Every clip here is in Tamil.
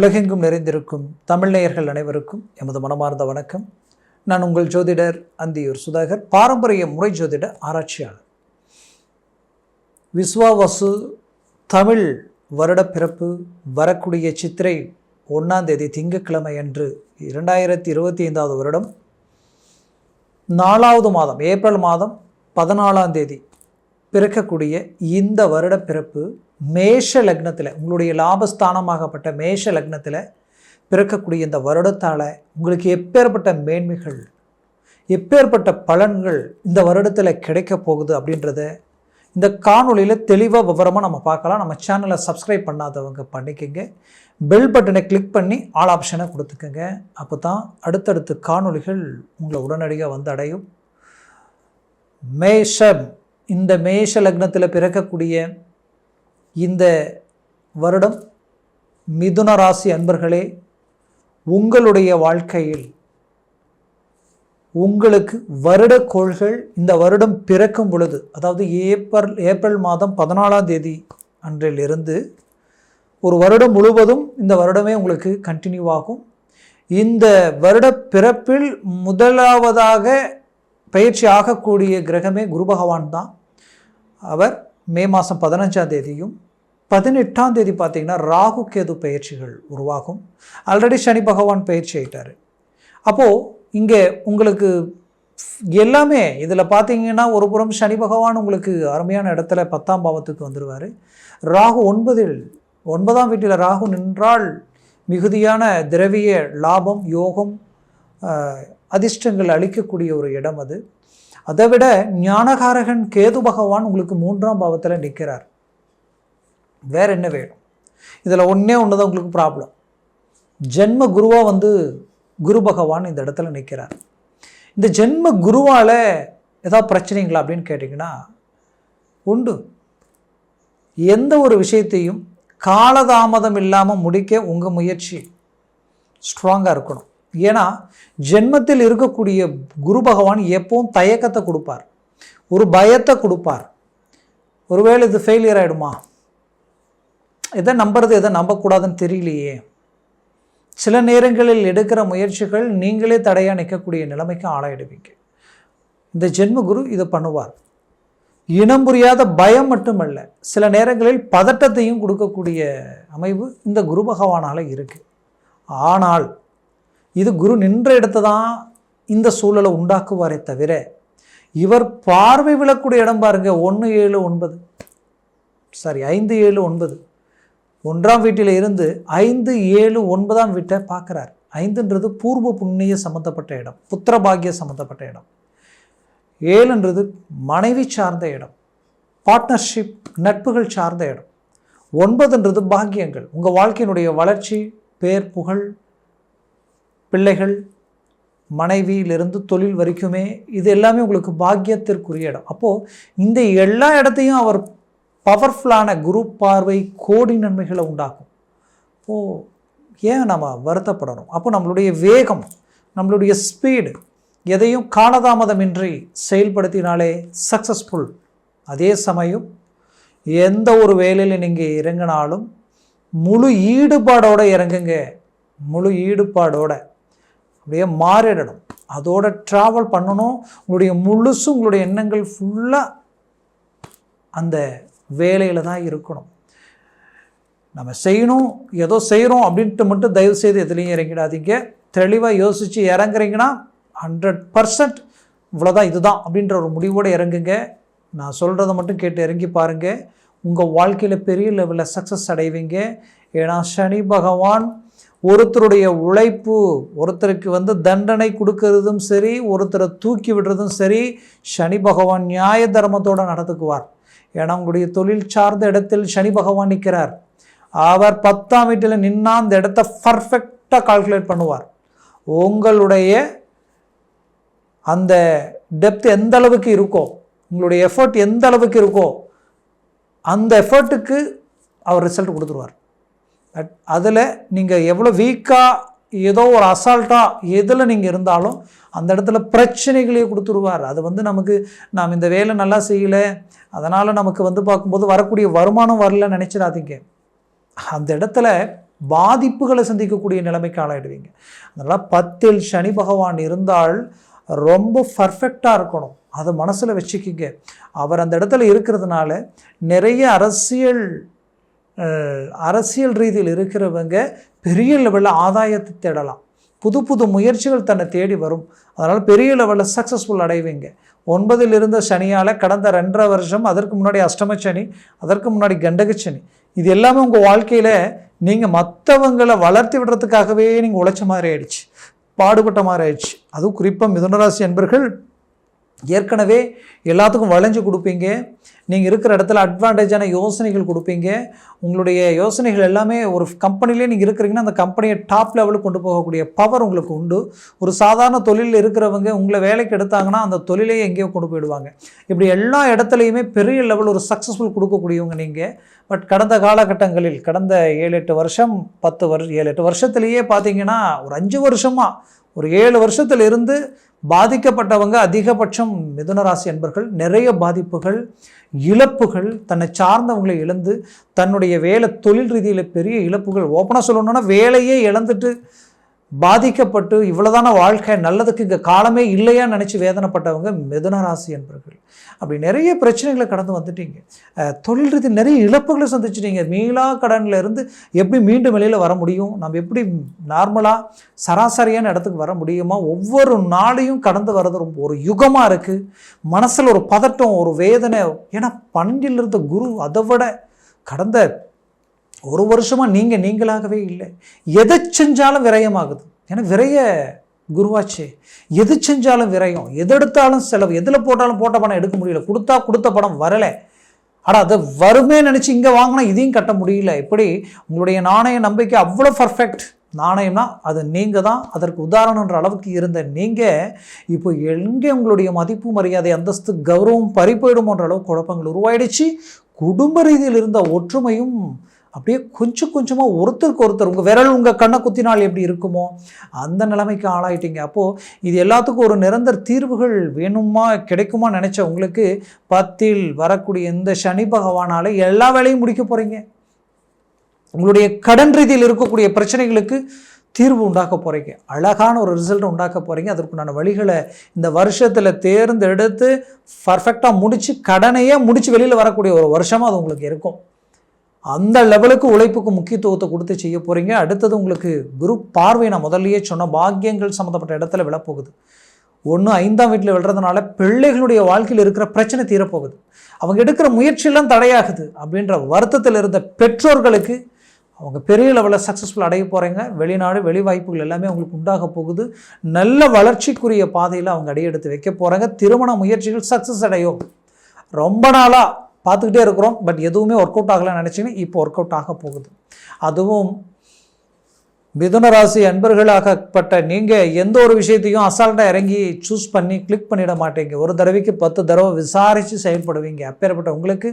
உலகெங்கும் நிறைந்திருக்கும் தமிழ்நேயர்கள் அனைவருக்கும் எமது மனமார்ந்த வணக்கம். நான் உங்கள் ஜோதிடர் அந்தியூர் சுதாகர் பாரம்பரிய முறை ஜோதிட ஆராய்ச்சியாளர். விஸ்வாவசு தமிழ் வருடப்பிறப்பு வரக்கூடிய சித்திரை ஒன்றாம் தேதி திங்கட்கிழமை அன்று இரண்டாயிரத்தி இருபத்தி ஐந்தாவது வருடம் நாலாவது மாதம் ஏப்ரல் மாதம் பதினாலாம் தேதி பிறக்கக்கூடிய இந்த வருட பிறப்பு மேஷ லக்னத்தில் உங்களுடைய லாபஸ்தானமாகப்பட்ட மேஷ லக்னத்தில் பிறக்கக்கூடிய இந்த வருடத்தால் உங்களுக்கு எப்பேற்பட்ட மேன்மைகள் எப்பேற்பட்ட பலன்கள் இந்த வருடத்தில் கிடைக்க போகுது அப்படின்றத இந்த காணொளியில் தெளிவாக விவரமாக நம்ம பார்க்கலாம். நம்ம சேனலை சப்ஸ்கிரைப் பண்ணாதவங்க பண்ணிக்கோங்க. பெல் பட்டனை கிளிக் பண்ணி ஆல் ஆப்ஷனை கொடுத்துக்கோங்க. அப்போ தான் அடுத்தடுத்து காணொளிகள் உங்களை உடனடியாக வந்து அடையும். மேஷம். இந்த மேஷ லக்னத்தில் பிறக்கக்கூடிய இந்த வருடம் மிதுன ராசி அன்பர்களே உங்களுடைய வாழ்க்கையில் உங்களுக்கு வருட கோள்கள் இந்த வருடம் பிறக்கும் பொழுது அதாவது ஏப்ரல் ஏப்ரல் மாதம் பதினாலாம் தேதி அன்றிலிருந்து ஒரு வருடம் முழுவதும் இந்த வருடமே உங்களுக்கு கண்டினியூ ஆகும். இந்த வருட பிறப்பில் முதலாவதாக பயிற்சி ஆகக்கூடிய கிரகமே குரு பகவான் தான். அவர் மே மாதம் பதினஞ்சாம் தேதியும் பதினெட்டாம் தேதி பார்த்தீங்கன்னா ராகு கேது பயிற்சிகள் உருவாகும். ஆல்ரெடி சனி பகவான் பயிற்சி ஆயிட்டார். அப்போது இங்கே உங்களுக்கு எல்லாமே இதில் பார்த்தீங்கன்னா ஒரு புறம் சனி பகவான் உங்களுக்கு அருமையான இடத்துல பத்தாம் பாவத்துக்கு வந்துடுவார் ராகு ஒன்பதில் ஒன்பதாம் வீட்டில் ராகு நின்றால் மிகுதியான திரவிய லாபம் யோகம் அதிர்ஷ்டங்கள் அளிக்கக்கூடிய ஒரு இடம் அது. அதை விட ஞானகாரகன் கேது பகவான் உங்களுக்கு மூன்றாம் பாவத்தில் நிற்கிறார் வேற என்ன வேணும்? இதில் ஒன்றே ஒன்று தான் உங்களுக்கு ப்ராப்ளம் ஜென்ம குருவாக வந்து குரு பகவான் இந்த இடத்துல நிற்கிறார் இந்த ஜென்ம குருவால் ஏதாவது பிரச்சனைங்களா அப்படின்னு கேட்டிங்கன்னா உண்டு. எந்த ஒரு விஷயத்தையும் காலதாமதம் இல்லாமல் முடிக்க உங்கள் முயற்சி ஸ்ட்ராங்காக இருக்கணும். ஏன்னா ஜென்மத்தில் இருக்கக்கூடிய குரு பகவான் எப்பவும் தயக்கத்தை கொடுப்பார். ஒரு பயத்தை கொடுப்பார். ஒருவேளை இது ஃபெயிலியர் ஆகிடுமா எதை நம்புறது எதை நம்பக்கூடாதுன்னு தெரியலையே. சில நேரங்களில் எடுக்கிற முயற்சிகள் நீங்களே தடையாக நிற்கக்கூடிய நிலைமைக்கு ஆளாயிடுவீங்க. இந்த ஜென்ம குரு இதை பண்ணுவார். இனம் புரியாத பயம் மட்டுமல்ல சில நேரங்களில் பதட்டத்தையும் கொடுக்கக்கூடிய அமைவு இந்த குரு பகவானால் இருக்குது ஆனால் இது குரு நின்ற இடத்தை தான் இந்த சூழலை உண்டாக்குவாரே தவிர இவர் பார்வை விழக்கூடிய இடம் பாருங்க ஒன்று ஏழு ஒன்பது. சாரி ஐந்து ஏழு ஒன்பது. ஒன்றாம் வீட்டில் இருந்து ஐந்து ஏழு ஒன்பதாம் வீட்டை பார்க்குறார். ஐந்துன்றது பூர்வ புண்ணிய சம்மந்தப்பட்ட இடம் புத்திர பாக்கிய சம்மந்தப்பட்ட இடம். ஏழுன்றது மனைவி சார்ந்த இடம் பார்ட்னர்ஷிப் நட்புகள் சார்ந்த இடம். ஒன்பதுன்றது பாக்கியங்கள் உங்கள் வாழ்க்கையினுடைய வளர்ச்சி பேர் புகழ் பிள்ளைகள் மனைவியிலிருந்து தொழில் வரைக்குமே இது எல்லாமே உங்களுக்கு பாக்கியத்திற்குரிய இடம். அப்போது இந்த எல்லா இடத்தையும் அவர் பவர்ஃபுல்லான குரு பார்வை கோடி நன்மைகளை உண்டாக்கும். அப்போது ஏன் நம்ம வருத்தப்படணும்? அப்போ நம்மளுடைய வேகம் நம்மளுடைய ஸ்பீடு எதையும் காலதாமதமின்றி செயல்படுத்தினாலே சக்ஸஸ்ஃபுல் அதே சமயம் எந்த ஒரு வேலையில் நீங்கள் இறங்கினாலும் முழு ஈடுபாடோடு இறங்குங்க. முழு ஈடுபாடோட. அப்படியே மாறிடணும். அதோட ட்ராவல் பண்ணணும். உங்களுடைய முழுசு உங்களுடைய எண்ணங்கள் ஃபுல்லாக அந்த வேலையில் தான் இருக்கணும். நம்ம செய்யணும் ஏதோ செய்கிறோம் அப்படின்ட்டு மட்டும் தயவு செய்து எதுலேயும் இறங்கிடாதீங்க. தெளிவாக யோசித்து இறங்குறீங்கன்னா ஹண்ட்ரட் பர்சன்ட் இவ்வளோதான் இதுதான் அப்படின்ற ஒரு முடிவோடு இறங்குங்க. நான் சொல்கிறத மட்டும் கேட்டு இறங்கி பாருங்கள் உங்கள் வாழ்க்கையில் பெரிய லெவலில் சக்ஸஸ் அடைவீங்க. ஏன்னா சனி பகவான் ஒருத்தருடைய உழைப்பு ஒருத்தருக்கு வந்து தண்டனை கொடுக்கறதும் சரி ஒருத்தரை தூக்கி விடுறதும் சரி சனி பகவான் நியாய தர்மத்தோடு நடத்துக்குவார் ஏன்னா உங்களுடைய தொழில் சார்ந்த இடத்தில் சனி பகவான் நிற்கிறார் அவர் பத்தாம் வீட்டில் நின்னா அந்த இடத்த பர்ஃபெக்டாக கால்குலேட் பண்ணுவார். உங்களுடைய அந்த டெப்த் எந்த அளவுக்கு இருக்கோ உங்களுடைய எஃபர்ட் எந்த அளவுக்கு இருக்கோ அந்த எஃபர்ட்டுக்கு அவர் ரிசல்ட் கொடுத்துருவார். பட் அதில் நீங்கள் எவ்வளோ வீக்காக ஏதோ ஒரு அசால்ட்டாக எதில் நீங்கள் இருந்தாலும் அந்த இடத்துல பிரச்சனைகளையே கொடுத்துருவார். அது வந்து நமக்கு நாம் இந்த வேலை நல்லா செய்யலை அதனால் நமக்கு வந்து பார்க்கும்போது வரக்கூடிய வருமானம் வரலன்னு நினச்சிடாதீங்க. அந்த இடத்துல பாதிப்புகளை சந்திக்கக்கூடிய நிலைமைக்கு ஆளாயிடுவீங்க. அதனால் பத்தில் சனி பகவான் இருந்தால் ரொம்ப பர்ஃபெக்டாக இருக்கணும். அதை மனசில் வச்சுக்கிங்க. அவர் அந்த இடத்துல இருக்கிறதுனால நிறைய அரசியல் அரசியல் ரீதியில் இருக்கிறவங்க பெரிய லெவலில் ஆதாயத்தை தேடலாம். புது புது முயற்சிகள் தன்னை தேடி வரும். அதனால் பெரிய லெவலில் சக்ஸஸ்ஃபுல் அடைவீங்க. ஒன்பதில் இருந்த சனியால் கடந்த ரெண்டரை வருஷம் அதற்கு முன்னாடி அஷ்டம சனி அதற்கு முன்னாடி கண்டக சனி. இது எல்லாமே உங்கள் வாழ்க்கையில் நீங்கள் மற்றவங்களை வளர்த்தி விடுறதுக்காகவே நீங்கள் உழைச்ச மாதிரி ஆயிடுச்சு. பாடுபட்ட மாதிரி ஆயிடுச்சு. அதுவும் குறிப்பாக மிதுனராசி என்பர்கள் ஏற்கனவே எல்லாத்துக்கும் வளைஞ்சு கொடுப்பீங்க. நீங்கள் இருக்கிற இடத்துல அட்வான்டேஜான யோசனைகள் கொடுப்பீங்க. உங்களுடைய யோசனைகள் எல்லாமே ஒரு கம்பெனிலே நீங்கள் இருக்கிறீங்கன்னா அந்த கம்பெனியை டாப் லெவலுக்கு கொண்டு போகக்கூடிய பவர் உங்களுக்கு உண்டு. ஒரு சாதாரண தொழிலில் இருக்கிறவங்க உங்களை வேலைக்கு எடுத்தாங்கன்னா அந்த தொழிலையே எங்கேயோ கொண்டு போயிடுவாங்க. இப்படி எல்லா இடத்துலையுமே பெரிய லெவல் ஒரு சக்ஸஸ்ஃபுல் கொடுக்கக்கூடியவங்க நீங்கள் பட் கடந்த காலகட்டங்களில் கடந்த ஏழு எட்டு வருஷம் பத்து வருஷம் ஏழு எட்டு வருஷத்துலேயே பார்த்தீங்கன்னா ஒரு அஞ்சு வருஷமாக ஒரு ஏழு வருஷத்துல இருந்து பாதிக்கப்பட்டவங்க அதிகபட்சம் மிதுன ராசி நிறைய பாதிப்புகள் இழப்புகள் தன்னை சார்ந்தவங்களை இழந்து தன்னுடைய வேலை தொழில் ரீதியில் பெரிய இழப்புகள். ஓப்பனாக சொல்லணுன்னா வேலையே இழந்துட்டு பாதிக்கப்பட்டு இவ்வளோதான வாழ்க்கை நல்லதுக்கு இங்கே காலமே இல்லையா நினச்சி வேதனைப்பட்டவங்க மிதுன ராசி என்பர்கள். அப்படி நிறைய பிரச்சனைகளை கடந்து வந்துட்டீங்க. தொழில் ரீதி நிறைய இழப்புகளை சந்திச்சிட்டீங்க. மீளா கடன்லேருந்து எப்படி மீண்டும் வெளியில் வர முடியும்? நம்ம எப்படி நார்மலாக சராசரியான இடத்துக்கு வர முடியுமா? ஒவ்வொரு நாளையும் கடந்து வர்றது ரொம்ப ஒரு யுகமாக இருக்குது மனசில் ஒரு பதட்டம் ஒரு வேதனை. ஏன்னா பன்னெண்டில் இருந்த குரு அதை விட கடந்த ஒரு வருஷமாக நீங்கள் நீங்களாகவே இல்லை. எதை செஞ்சாலும் விரயமாகுது. ஏன்னா விரைய குருவாச்சே. எது செஞ்சாலும் விரயம். எது எடுத்தாலும் செலவு. எதில் போட்டாலும் போட்ட பணம் எடுக்க முடியல. கொடுத்தா கொடுத்த பணம் வரலை. ஆனால் அதை வருமே நினச்சி இங்கே வாங்கினா இதையும் கட்ட முடியல. இப்படி உங்களுடைய நாணய நம்பிக்கை அவ்வளோ பர்ஃபெக்ட் நாணயம்னா அது நீங்கள் தான். அதற்கு உதாரணன்ற அளவுக்கு இருந்த நீங்கள் இப்போ எங்கே உங்களுடைய மதிப்பு மரியாதை அந்தஸ்து கௌரவம் பறி போயிடுமோன்ற அளவு குழப்பங்கள் உருவாயிடுச்சு. குடும்ப ரீதியில் இருந்த ஒற்றுமையும் அப்படியே கொஞ்சம் கொஞ்சமாக ஒருத்தருக்கு ஒருத்தர் உங்கள் விரல் உங்கள் கண்ணை குத்தினால் எப்படி இருக்குமோ அந்த நிலைமைக்கு ஆளாயிட்டீங்க. அப்போது இது எல்லாத்துக்கும் ஒரு நிரந்தர தீர்வுகள் வேணுமா கிடைக்குமா நினச்ச உங்களுக்கு பத்தில் வரக்கூடிய இந்த சனி பகவானாலே எல்லா வேலையும் முடிக்க போகிறீங்க உங்களுடைய கடன் ரீதியில் இருக்கக்கூடிய பிரச்சனைகளுக்கு தீர்வு உண்டாக்க போகிறீங்க அழகான ஒரு ரிசல்ட் உண்டாக்க போகிறீங்க அதற்குண்டான வழிகளை இந்த வருஷத்தில் தேர்ந்தெடுத்து பர்ஃபெக்டாக முடித்து கடனையே முடித்து வெளியில் வரக்கூடிய ஒரு வருஷமாக அது உங்களுக்கு இருக்கும். அந்த லெவலுக்கு உழைப்புக்கு முக்கியத்துவத்தை கொடுத்து செய்ய போகிறீங்க அடுத்தது உங்களுக்கு குரு பார்வை. நான் முதல்லையே சொன்ன பாக்கியங்கள் சம்மந்தப்பட்ட இடத்துல விழப்போகுது. ஒன்று ஐந்தாம் வீட்டில் விழுறதுனால பிள்ளைகளுடைய வாழ்க்கையில் இருக்கிற பிரச்சனை தீரப்போகுது. அவங்க எடுக்கிற முயற்சியெல்லாம் தடையாகுது அப்படின்ற வருத்தத்தில் இருந்த பெற்றோர்களுக்கு அவங்க பெரிய லெவலில் சக்ஸஸ்ஃபுல் அடைய போகிறீங்க வெளிநாடு வெளி வாய்ப்புகள் எல்லாமே அவங்களுக்கு உண்டாக போகுது. நல்ல வளர்ச்சிக்குரிய பாதையில் அவங்க அடியெடுத்து வைக்க போகிறாங்க திருமண முயற்சிகள் சக்ஸஸ் அடையும். ரொம்ப நாளாக பார்த்துக்கிட்டே இருக்கிறோம். பட் எதுவுமே ஒர்க் அவுட் ஆகலைன்னு நினச்சிங்கன்னா இப்போ ஒர்க் அவுட் ஆக போகுது. அதுவும் மிதுன ராசி அன்பர்களாகப்பட்ட நீங்கள் எந்த ஒரு விஷயத்தையும் அசால்ட்டாக இறங்கி சூஸ் பண்ணி கிளிக் பண்ணிட மாட்டீங்க. ஒரு தடவைக்கு பத்து தடவை விசாரித்து செயல்படுவீங்க. அப்பேற்பட்ட உங்களுக்கு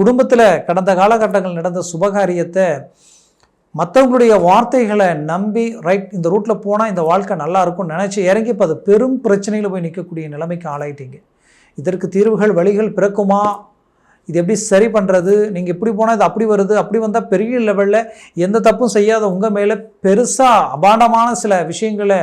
குடும்பத்தில் கடந்த காலகட்டங்கள் நடந்த சுபகாரியத்தை மற்றவங்களுடைய வார்த்தைகளை நம்பி ரைட் இந்த ரூட்டில் போனால் இந்த வாழ்க்கை நல்லா இருக்கும்னு நினச்சி இறங்கி இப்போ அது பெரும் பிரச்சனையில் போய் நிற்கக்கூடிய நிலைமைக்கு ஆளாயிட்டீங்க. இதற்கு தீர்வுகள் வழிகள் பிறக்குமா? இது எப்படி சரி பண்ணுறது நீங்கள் இப்படி போனால் இது அப்படி வருது? அப்படி வந்தால் பெரிய லெவலில் எந்த தப்பும் செய்யாத உங்கள் மேலே பெருசாக அபாண்டமான சில விஷயங்களை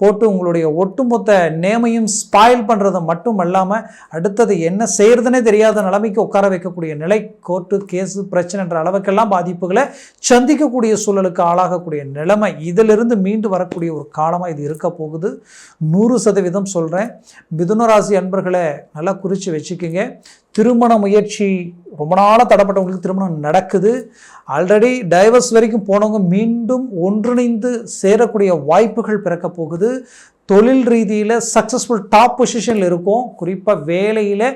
போட்டு உங்களுடைய ஒட்டுமொத்த நேமையும் ஸ்பாயில் பண்ணுறது மட்டும் அல்லாமல் அடுத்தது என்ன செய்கிறதுனே தெரியாத நிலைமைக்கு உட்கார வைக்கக்கூடிய நிலை கோர்ட்டு கேஸு பிரச்சனைன்ற அளவுக்கெல்லாம் பாதிப்புகளை சந்திக்கக்கூடிய சூழலுக்கு ஆளாகக்கூடிய நிலைமை இதிலிருந்து மீண்டு வரக்கூடிய ஒரு காலமாக இது இருக்க போகுது. நூறு சதவீதம் சொல்கிறேன் மிதுன ராசி அன்பர்களை நல்லா குறித்து வச்சுக்கோங்க. திருமண முயற்சி ரொம்ப நாளாக தடப்பட்டவங்களுக்கு திருமணம் நடக்குது. ஆல்ரெடி டைவர்ஸ் வரைக்கும் போனவங்க மீண்டும் ஒன்றிணைந்து சேரக்கூடிய வாய்ப்புகள் பிறக்க போகுது. தொழில் ரீதியில் சக்ஸஸ்ஃபுல் டாப் பொசிஷனில் இருக்கும். குறிப்பாக வேலையில்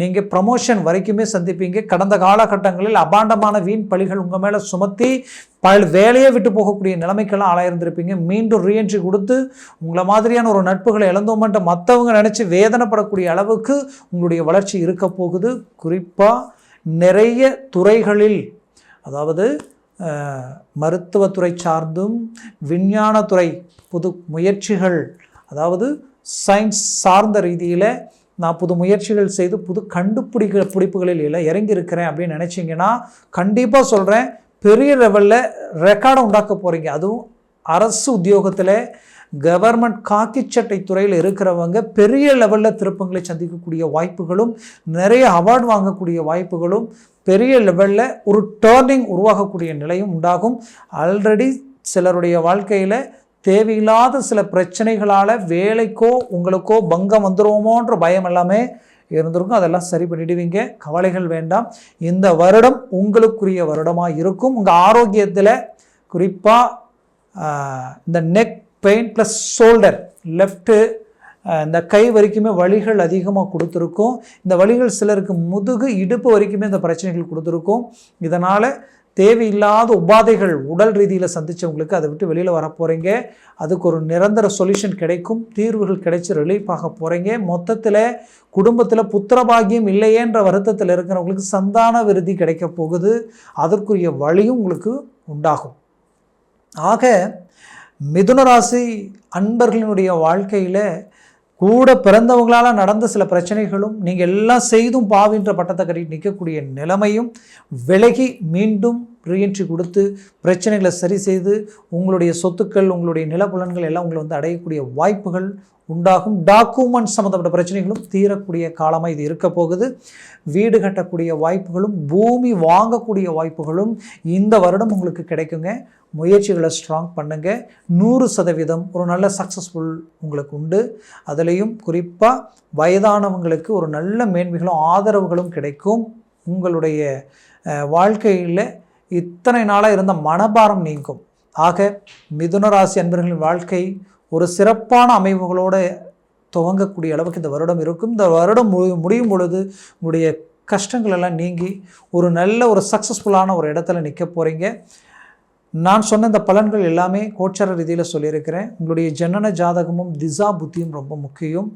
நீங்கள் ப்ரமோஷன் வரைக்குமே சந்திப்பீங்க. கடந்த காலகட்டங்களில் அபாண்டமான வீண் பழிகள் உங்கள் மேலே சுமத்தி பல வேலையை விட்டு போகக்கூடிய நிலைமைக்கெல்லாம் ஆளாயிருந்திருப்பீங்க. மீண்டும் ரீஎன்ட்ரி கொடுத்து உங்களை மாதிரியான ஒரு நட்புகளை இழந்தோம்ன்ற மற்றவங்க நினச்சி வேதனைப்படக்கூடிய அளவுக்கு உங்களுடைய வளர்ச்சி இருக்க போகுது. குறிப்பாக நிறைய துறைகளில் அதாவது மருத்துவத்துறை சார்ந்தும் விஞ்ஞானத்துறை புது முயற்சிகள் அதாவது சயின்ஸ் சார்ந்த ரீதியில் நான் புது முயற்சிகள் செய்து புது கண்டுபிடிக்க பிடிப்புகளில் இல்லை இறங்கி இருக்கிறேன் அப்படின்னு நினச்சிங்கன்னா கண்டிப்பாக சொல்கிறேன் பெரிய லெவலில் ரெக்கார்டை உண்டாக்க போகிறீங்க அதுவும் அரசு உத்தியோகத்தில் கவர்மெண்ட் காக்கிச்சட்டை துறையில் இருக்கிறவங்க பெரிய லெவலில் திருப்பங்களை சந்திக்கக்கூடிய வாய்ப்புகளும் நிறைய அவார்டு வாங்கக்கூடிய வாய்ப்புகளும் பெரிய லெவலில் ஒரு டேர்னிங் உருவாகக்கூடிய நிலையும் உண்டாகும். ஆல்ரெடி சிலருடைய வாழ்க்கையில் தேவையில்லாத சில பிரச்சனைகளால் வேலைக்கோ உங்களுக்கோ பங்கம் வந்துடுவோமோன்ற பயம் எல்லாமே இருந்திருக்கும். அதெல்லாம் சரி பண்ணிடுவீங்க. கவலைகள் வேண்டாம். இந்த வருடம் உங்களுக்குரிய வருடமாக இருக்கும். உங்கள் ஆரோக்கியத்தில் குறிப்பாக இந்த neck pain plus shoulder left இந்த கை வரைக்குமே வலிகள் அதிகமாக கொடுத்துருக்கும். இந்த வலிகள் சிலருக்கு முதுகு இடுப்பு வரைக்குமே இந்த பிரச்சனைகள் கொடுத்துருக்கும். இதனால் தேவையில்லாத உபாதைகள் உடல் ரீதியில் சந்தித்தவங்களுக்கு அதை விட்டு வெளியில் வர போகிறீங்க அதுக்கு ஒரு நிரந்தர சொல்யூஷன் கிடைக்கும். தீர்வுகள் கிடைச்சி ரிலீஃப் ஆக போகிறீங்க மொத்தத்தில் குடும்பத்தில் புத்திரபாகியம் இல்லையேன்ற வருத்தத்தில் இருக்கிறவங்களுக்கு சந்தான விருதி கிடைக்க போகுது. அதற்குரிய வழியும் உங்களுக்கு உண்டாகும். ஆக மிதுனராசி அன்பர்களினுடைய வாழ்க்கையில் கூட பிறந்தவங்களால் நடந்த சில பிரச்சனைகளும் நீங்கள் எல்லாம் செய்தும் பாவின்ற பட்டத்தை கட்டி நிற்கக்கூடிய நிலைமையும் விலகி மீண்டும் ரீஎன்ட்ரி கொடுத்து பிரச்சனைகளை சரி செய்து உங்களுடைய சொத்துக்கள் உங்களுடைய நிலப்புலன்கள் எல்லாம் உங்களை வந்து அடையக்கூடிய வாய்ப்புகள் உண்டாகும். டாக்குமெண்ட் சம்மந்தப்பட்ட பிரச்சனைகளும் தீரக்கூடிய காலமாக இது இருக்க போகுது. வீடு கட்டக்கூடிய வாய்ப்புகளும் பூமி வாங்கக்கூடிய வாய்ப்புகளும் இந்த வருடம் உங்களுக்கு கிடைக்குங்க. முயற்சிகளை ஸ்ட்ராங் பண்ணுங்கள் நூறு சதவீதம் ஒரு நல்ல சக்ஸஸ்ஃபுல் உங்களுக்கு உண்டு. அதுலேயும் குறிப்பாக வயதானவங்களுக்கு ஒரு நல்ல மேன்மைகளும் ஆதரவுகளும் கிடைக்கும். உங்களுடைய வாழ்க்கையில் இத்தனை நாளாக இருந்த மனபாரம் நீங்கும். ஆக மிதுன ராசி அன்பர்களின் வாழ்க்கை ஒரு சிறப்பான அமைவுகளோடு துவங்கக்கூடிய அளவுக்கு இந்த வருடம் இருக்கும். இந்த வருடம் முடியும் பொழுது உங்களுடைய கஷ்டங்கள் எல்லாம் நீங்கி ஒரு நல்ல ஒரு சக்ஸஸ்ஃபுல்லான ஒரு இடத்துல நிற்க போகிறீங்க நான் சொன்ன இந்த பலன்கள் எல்லாமே கோச்சார ரீதியில் சொல்லியிருக்கிறேன். உங்களுடைய ஜனன ஜாதகமும் திசா புத்தியும் ரொம்ப முக்கியம்.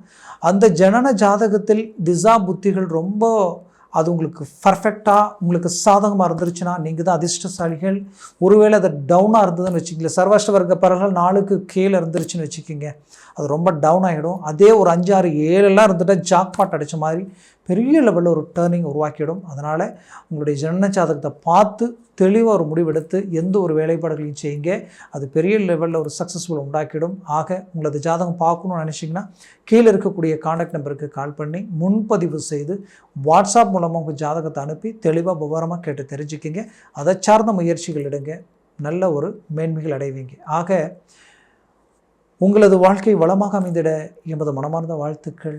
அந்த ஜனன ஜாதகத்தில் திசா புத்திகள் ரொம்ப அது உங்களுக்கு பர்ஃபெக்டாக உங்களுக்கு சாதகமாக இருந்துருச்சுன்னா நீங்கள் தான் அதிர்ஷ்டசாலிகள். ஒருவேளை அது டவுனாக இருந்ததுன்னு வச்சுக்கல சர்வாஷ்ட வர்க்க பறர்கள் நாளுக்கு கீழே இருந்துருச்சுன்னு வச்சுக்கோங்க. அது ரொம்ப டவுன் ஆகிடும் அதே ஒரு அஞ்சாறு ஏழெல்லாம் இருந்துட்டால் ஜாக்பாட் அடித்த மாதிரி பெரிய லெவலில் ஒரு டேர்னிங் உருவாக்கிடும். அதனால் உங்களுடைய ஜனன ஜாதகத்தை பார்த்து தெளிவாக ஒரு முடிவெடுத்து எந்த ஒரு வேலைப்பாடுகளையும் செய்யுங்க. அது பெரிய லெவலில் ஒரு சக்ஸஸ்ஃபுல் உண்டாக்கிடும். ஆக உங்களது ஜாதகம் பார்க்கணும்னு நினச்சிங்கன்னா கீழே இருக்கக்கூடிய காண்டாக்ட் நம்பருக்கு கால் பண்ணி முன்பதிவு செய்து வாட்ஸ்அப் மூலமாக உங்கள் ஜாதகத்தை அனுப்பி தெளிவாக விவரமாக கேட்டு தெரிஞ்சுக்கிங்க. அதை சார்ந்த முயற்சிகள் எடுங்க. நல்ல ஒரு மேன்மைகள் அடைவீங்க. ஆக உங்களது வாழ்க்கை வளமாக அமைந்திட எமது மனமார்ந்த வாழ்த்துக்கள்.